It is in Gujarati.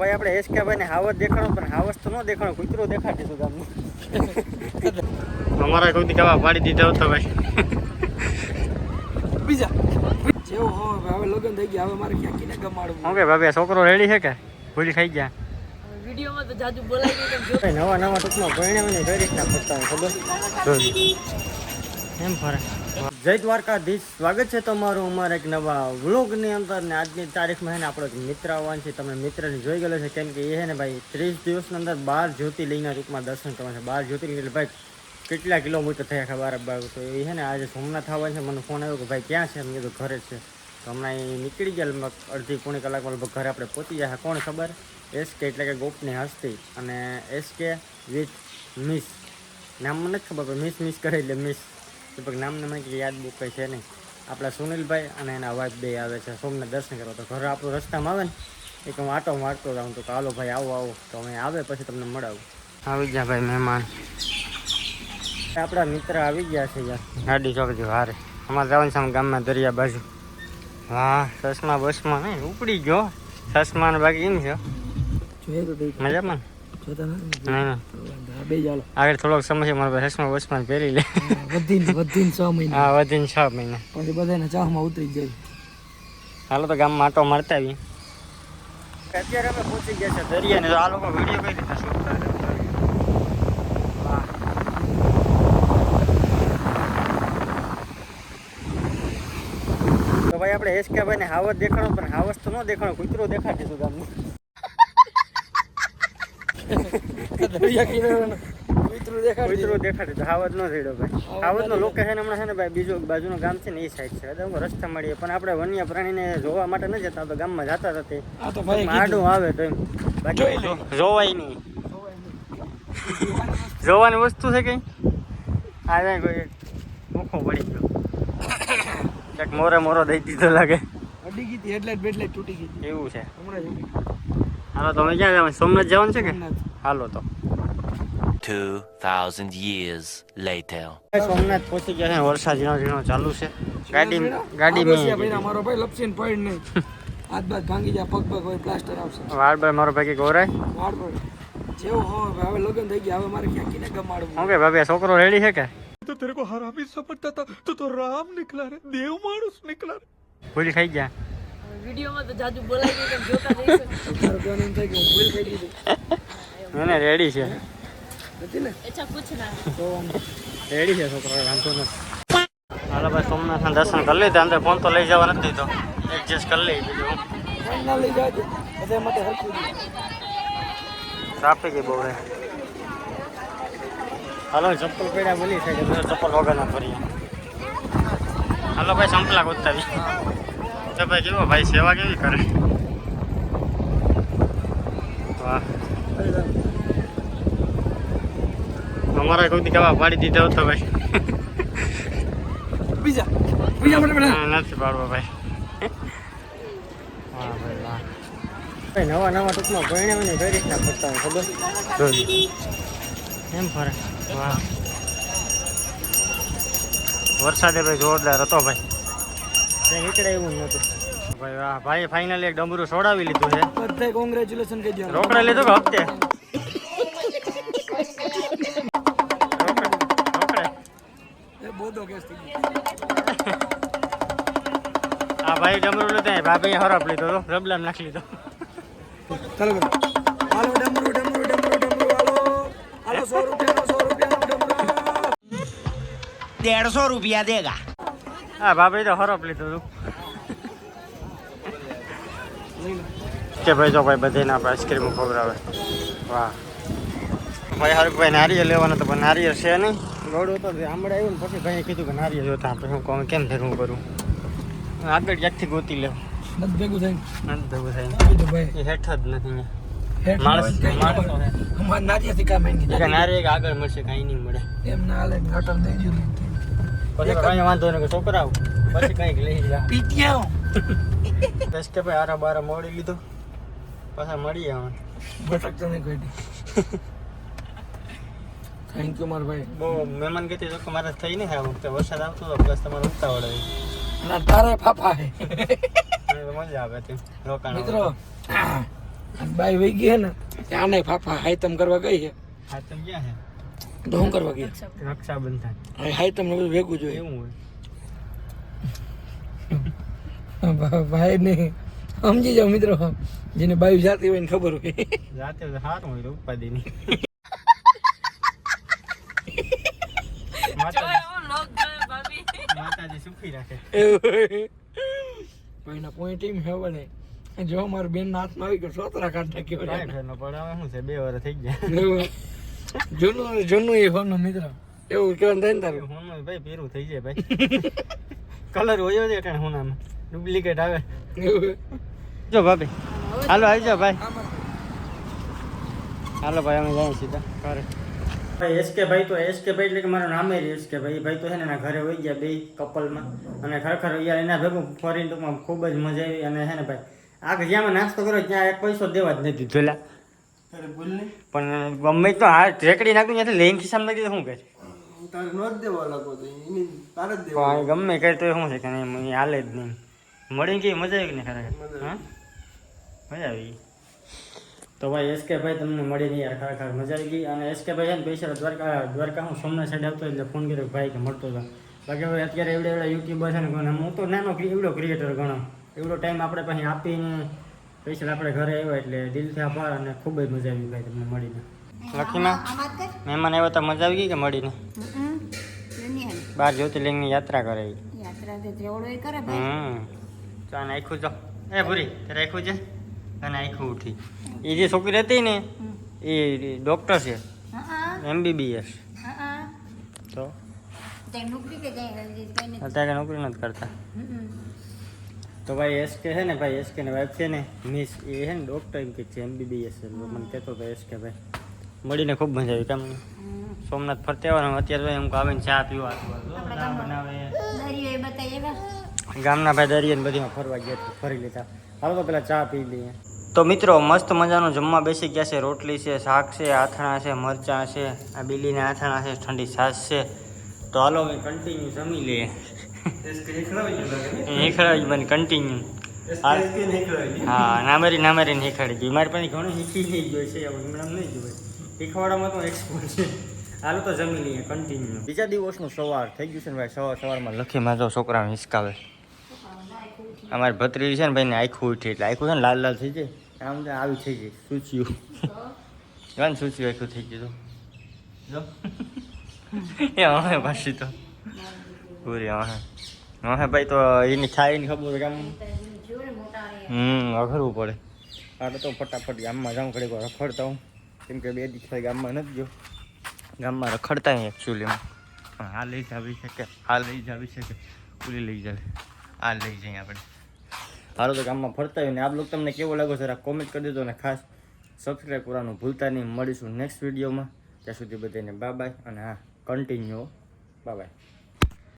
ભાઈ આપણે એસકે ભાઈ ને હાવસ દેખાણો પણ હાવસ તો ન દેખાણો કૂતરો દેખાડી દીધું ગામનું અમારા કોઈ કેવા પાડી દીધા હતા ભાઈ. બીજા. જેવું હોય હવે લગ્ન થઈ ગયા હવે મારે ક્યાં કીને ગમાડવું? શું કે ભાભી છોકરો રેડી છે કે? ભૂલી ખાઈ ગયા. વિડીયોમાં તો જાજુ બોલાવી ગયું કેમ નવા નવા ટૂંકમાં પરિણામે કઈ રીતના ફરતા ખબર? એમ ફરે. જય દ્વારકાધીશ. સ્વાગત છે તમારું અમારા એક નવા વ્લોગની અંદર ને આજની તારીખમાં છે ને આપણો એક મિત્ર આવવાનું છે. તમે મિત્રને જોઈ ગયેલો છે કેમ કે એ છે ને ભાઈ ત્રીસ દિવસની અંદર બાર જ્યોતિર્લિંગના રૂપમાં દર્શન કરવા છે. બાર જ્યોતિર્લિંગ એટલે ભાઈ કેટલા કિલોમીટર થયા ખબર બાર તો એ હે ને આજે સોમનાથ આવવાનું છે. મને ફોન આવ્યો કે ભાઈ ક્યાં છે? મેં કીધું ઘરે છે. તો હમણાં એ નીકળી ગયા લગભગ અડધી પોણી કલાકમાં લગભગ ઘરે આપણે પહોંચી જાય કોણ ખબર? એસકે એટલે કે ગોપની હસ્તી અને એસકે વિથ મિસ. નામ મને નથી ખબર મિસ મિસ કરે એટલે મિસ. લગભગ નામને મને કંઈ યાદ બુક કંઈ છે નહીં. આપણા સુનિલભાઈ અને એના વાઇફ બે આવે છે. સોમનાથ દર્શન કરવા. તો ઘર આપણું રસ્તામાં આવે ને એક હું આટો મારતો જાઉં તો હાલો ભાઈ આવો આવો. તો અમે આવે પછી તમને મળાવું. આવી ગયા ભાઈ મહેમાન. આપણા મિત્ર આવી ગયા છે યાર. ગાડી ચોકડી હારે અમારે જવાનું છે ગામમાં દરિયા બાજુ. હા ચશ્મા બસમાં નહીં ઉપડી ગયો. ચશ્મા ને બાકી એમ છે. મજામાં જોતા નહીં. બે ચાલો આગળ થોડોક સમય છે મારા પાસે બસમાં પહેરી લે. વધીને વધીને છ મહિના. હા વધીને છ મહિના. પછી બધાને ચાહમાં ઉતરી જાય. હાલો તો ગામમાં આટો મારતા આવી અત્યારે અમે પહોંચી ગયા છે દરિયા ને તો આ લોકો વીડિયો કઈ રીતે શૂટ કરે? તો ભાઈ આપણે એસકે ભાઈ ને હાવસ દેખાણો પણ હાવસ તો ન દેખાણો કૂતરો દેખાડીશું ગામનું દરિયા કિનારાનો કૂતરું દેખાડી કૂતરો દેખાડી દીધું હાવસ નો થયો ભાઈ. હાવસ નો લોકેશન હમણાં છે ને ભાઈ બીજું બાજુનું ગામ છે ને એ સાઈડ છે. રસ્તા મળીએ પણ આપણે વન્ય પ્રાણીને જોવા માટે ન જતા તો ગામમાં જતા હતા આ તો ભાઈ આડું આવે તો એમ. બાકી જોવાય નહીં. જોવાની વસ્તુ છે કઈ? આ કોઈ મુખો પડી ગયો. મોરે મોરો દઈ દીધો લાગે. અડી ગઈ હતી હેડલાઇટ તૂટી ગઈ એવું છે. હમણાં. હાલો તમે ક્યાં જવાનું સોમનાથ જવાનું છે કે સોમનાથ. હાલો તો 2,000 years later. સોમનાથ પહોંચી ગયા છે વરસાદ ઝીણો ઝીણો ચાલુ છે ગાડી ગાડી આ બસ યાર ભાઈ મેં અમારો ભાઈ લપસીને પડ નહીં હાથ બાદ ભાંગી જાય પગ પગ હોય પ્લાસ્ટર આવશે વાળ બાર મારો ભાઈ ગોરાય વાળ પર જેવું હોય હવે લગ્ન થઈ ગયા હવે મારે ક્યાં કીને ગમાડવું શું કે ભાભી આ છોકરો રેડી છે કે तो तेरे को हरामी समझता था तो तो राम निकला रे देव मानुस निकला रे ભૂલી ખાઈ ગયા વિડીયોમાં તો જાજુ બોલાઈ ગયું કેમ જોતા જઈશું એમ થાય કે હું ભૂલ કરી દીધી. એને રેડી છે. નથી ને? અચ્છા પૂછ ના. તો રેડી છે છોકરો વાંધો નથી. હાલો ભાઈ સોમનાથના દર્શન કરી લીધા. અંદર ફોન તો લઈ જવા નથી તો એડજસ્ટ કરી લઈ બીજું ફોન ના લઈ જાજે બધા માટે હરખું ટ્રાફિક એ બહુ રહે. હાલો ચપ્પલ પહેર્યા બોલી છે ચપ્પલ વગર ના ફરીએ. હાલો ભાઈ સંપલા ગોતાવી તો ભાઈ કેવો? ભાઈ સેવા કેવી કરે? વાહ. અમારા કોઈ કેવા પાડી દીધા હતો ભાઈ. બીજા બીજા નથી પાડવો ભાઈ. વાહ ભાઈ વાહ. ભાઈ નવા નવા ટૂંકમાં ભણ્યા ને કઈ રીતના ફરતા હોય ખબર? એમ ફરે? વાહ. વરસાદે ભાઈ જોરદાર હતો ભાઈ. નીકળે એવું નહોતું ભાઈ વાહ ભાઈ ફાઇનલી એક ડમરું છોડાવી લીધું છે. બધાય કોંગ્રેચ્યુલેશન કહી દો રોકડા લીધો કે હપ્તે? ભાઈ ડમરું લીધું એ ભાભી હરફ લીધો તો રબલામ નાખી લીધો. ચાલો હાલો ડમરું ડમરું ડમરું ડમરું. હાલો. હાલો સો રૂપિયા સો રૂપિયા ડમરું. રૂપિયા દેગા. હા ભાભી તો હરફ લીધું હતું કે ભાઈ જો ભાઈ બધે ના આઈસ્ક્રીમ ખવડાવે વાહ. ભાઈ હારું ભાઈ નારિયેળ લેવાનો તો પણ નારિયેળ છે નહીં. ગોળ હતો આમળે આવ્યું ને પછી ભાઈએ કીધું કે નારિયેળ જોતા આપણે હું કહું કેમ ફેરવું કરું? આગળ ક્યાંકથી ગોતી લેવું નથી ભેગું થઈને. નથી ભેગું થાય હેઠળ હેઠ જ નથી નારિયેળ આગળ મળશે કાંઈ નહીં મળે. એમ ના હાલે હોટલ દઈ દીધું પછી કઈ વાંધો નહીં છોકરા આવું પછી કંઈક લઈ જા પીટિયા બસ કે ભાઈ આરા બારા મોડી લીધો પાછા મળીએ હવે. ભટકતો તને કોઈ થેન્ક યુ મારા ભાઈ. બહુ મહેમાન ગતિ તો મારે થઈ નહીં આ વખતે વરસાદ આવતો હતો પ્લસ તમારે ઉતાવળ આવી ના તારે ફાફા હે મજા આવે તે રોકાણ મિત્રો બાઈ વહી ગઈ હે ને ત્યાં નહીં ફાફા હાઈતમ કરવા ગઈ હે. હાઈતમ તમે ક્યાં તો શું કરવા ગયા? રક્ષાબંધન. હાય તમને બધું ભેગું જોઈએ. એવું હોય. ભાઈ ને સમજી જાઓ મિત્રો જેને બાયુ જાતી હોય ને ખબર હોય. જાતે સારું હોય ઉપાધિ ની માતાજી માતાજી સુખી રાખે. ભાઈના કોઈ ટીમ હે નહીં જો મારા બેન ના હાથમાં આવી ગયો સોતરા કાઢ નાખ્યો ન શું છે બે વર્ષ થઈ ગયા. જૂનું જૂનું એ હોનું મિત્ર. એવું કેવાનું થાય ને તારું? હોનું ભાઈ પીરું થઈ જાય ભાઈ. કલર હોયો છે એટલે હોનામાં. ડુપ્લિકેટ આવે. એવું. જો ભાભી. હાલો આવી જાઓ ભાઈ. હાલો ભાઈ અમે જઈએ સીધા. ઘરે. ભાઈ એસકે ભાઈ તો એસકે ભાઈ એટલે કે મારું નામે જ એસકે ભાઈ. ભાઈ તો છે ને એના ઘરે વહી ગયા બે કપલમાં. અને ખરેખર યાર એના ભેગું ફરીને ટૂંકમાં ખૂબ જ મજા આવી. અને છે ને ભાઈ આ જ્યાં નાસ્તો કર્યો ત્યાં એક પૈસો દેવા જ નથી ધોલા પણ ગમે તો આ રેકડી નાખું ત્યાંથી લઈને ખિસ્સામાં નાખી શું કરે ગમે કરે તો શું છે કે નહીં હાલે જ નહીં. મળીને ગઈ મજા આવી ને ખરેખર? હા? મજા આવી. તો ભાઈ એસકે ભાઈ તમને મળીને યાર ખરેખર મજા આવી ગઈ. અને એસકે ભાઈ છે ને પૈસા દ્વારકા દ્વારકા હું સોમનાથ સાઈડ આવતો એટલે ફોન કર્યો ભાઈ કે મળતો હતો બાકી હવે અત્યારે એવડે એવડા યુટ્યુબર છે ને હું તો નાનો એવડો ક્રિએટર ગણો. એવડો ટાઈમ આપણે પછી આપીને પૈસા આપણે ઘરે આવ્યો એટલે દિલથી આભાર અને ખૂબ જ મજા આવી ભાઈ તમને મળીને. લખીમાં મહેમાન આવ્યા તો મજા આવી ગઈ કે મળીને? બાર જ્યોતિર્લિંગની યાત્રા કરે હમ. ચા નાખ્યું જો. એ ભૂરી તે રાખ્યું છે? અને નાખ્યું ઉઠી. એ જે છોકરી હતી ને એ ડોક્ટર છે. એમબીબીએસ તો? અત્યારે નોકરી નથી કરતા. તો ભાઈ એસ કે છે ને ભાઈ એસ કે ને વાઈફ છે ને મિસ એ છે ને ડોક્ટર એમ કે છે એમબીબીએસ મને કહેતો હતો એસ કે ભાઈ. મળીને ખૂબ મજા આવી કેમ. સોમનાથ ફરતે આવવાનું. અત્યારે એમ આવીને ચા પીવા. બનાવે. ગામના ભાઈ દરિયાને બધીમાં ફરવા ગયા ફરી લીધા. હાલો તો પેલા ચા પી લઈએ. તો મિત્રો મસ્ત મજાનું જમવા બેસી ગયા છે. રોટલી છે શાક છે આથણા છે મરચાં છે આ બીલીના આથણા છે ઠંડી છાશ છે. તો હાલો કંટિન્યુ કન્ટિન્યુ જમી લઈએ. નીકળાવી મને કન્ટિન્યુ હા. નામેરી નામેરી નીકળી ગઈ મારી પાસે ઘણું શીખી નહીં ગયો છે હમણાં નહીં જોયું શીખવાડવામાં તો એક્સપર્ટ છે. હાલો તો જમી લઈએ કન્ટિન્યુ બીજા દિવસનું સવાર થઈ ગયું છે ને ભાઈ સવાર સવારમાં લખીમાં જો છોકરાને હિસકાવે. અમારી ભત્રીજી છે ને ભાઈને આખું ઉઠી એટલે આખું છે ને લાલ લાલ થઈ જાય. આમ તો આવી થઈ જાય સૂચ્યું. જોવા ને સૂચ્યું આખું થઈ ગયું જો. એ હવે પાછી તો. પૂરી હા હવે ભાઈ, તો એની થાય એની ખબર કે આમ. હમ અઘરવું પડે. આ તો ફટાફટ ગામમાં જાઉં, ઘડીક વાર રખડતા હું કેમ કે બે દિવસ થઈ ગામમાં નથી ગયો. ગામમાં રખડતા અહીં એકચ્યુઅલીમાં પણ આ લઈ જાવી છે કે આ લઈ જાવી છે કે પૂરી લઈ જાવી. આ લઈ જઈએ આપણે. હાલો તો ગામમાં ફરતા હોય ને આ બ્લોગ તમને કેવો લાગો જરા કોમેન્ટ કરી દેજો અને ખાસ. સબસ્ક્રાઈબ કરવાનું ભૂલતા નહીં. મળીશું નેક્સ્ટ વિડીયોમાં ત્યાં સુધી બધાને બાય બાય અને હા કન્ટિન્યુ બાય બાય